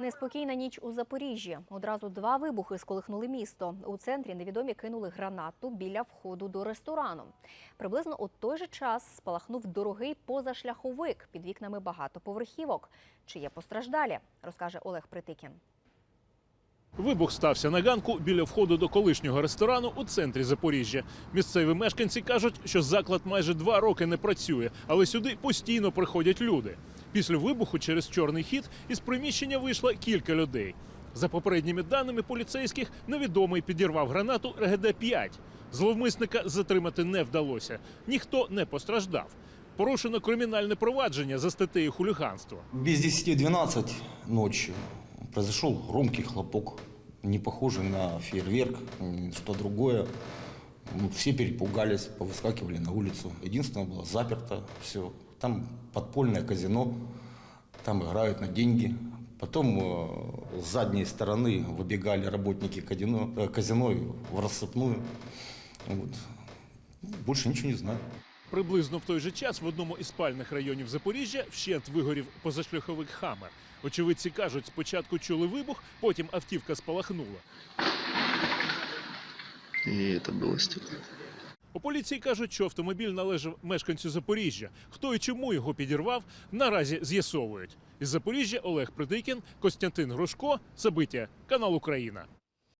Неспокійна ніч у Запоріжжі. Одразу два вибухи сколихнули місто. У центрі невідомі кинули гранату біля входу до ресторану. Приблизно у той же час спалахнув дорогий позашляховик. Під вікнами багатоповерхівок. Чи є постраждалі, розкаже Олег Притикін. Вибух стався на ганку біля входу до колишнього ресторану у центрі Запоріжжя. Місцеві мешканці кажуть, що заклад майже два роки не працює, але сюди постійно приходять люди. Після вибуху через чорний хід із приміщення вийшло кілька людей. За попередніми даними поліцейських, невідомий підірвав гранату РГД-5. Зловмисника затримати не вдалося. Ніхто не постраждав. Порушено кримінальне провадження за статтею хуліганства. Без 10-12 ночи произошел громкий хлопок, не похожий на фейерверк, м, что другое. Мы все перепугались, повыскакивали на улицу. Единственное было заперто все. Там подпольное казино, там играют на деньги. Потом э, с задней стороны выбегали работники казино, э, казино в рассыпную. Вот. Больше ничего не знаю. Приблизно в той же час в одному із спальних районів Запоріжжя вщент вигорів позашляховик Хаммер. Очевидці кажуть, спочатку чули вибух, потім автівка спалахнула. И это было стекло. У поліції кажуть, що автомобіль належав мешканцю Запоріжжя. Хто і чому його підірвав, наразі з'ясовують. Із Запоріжжя Олег Придикін, Костянтин Грушко, Забиття, канал Україна.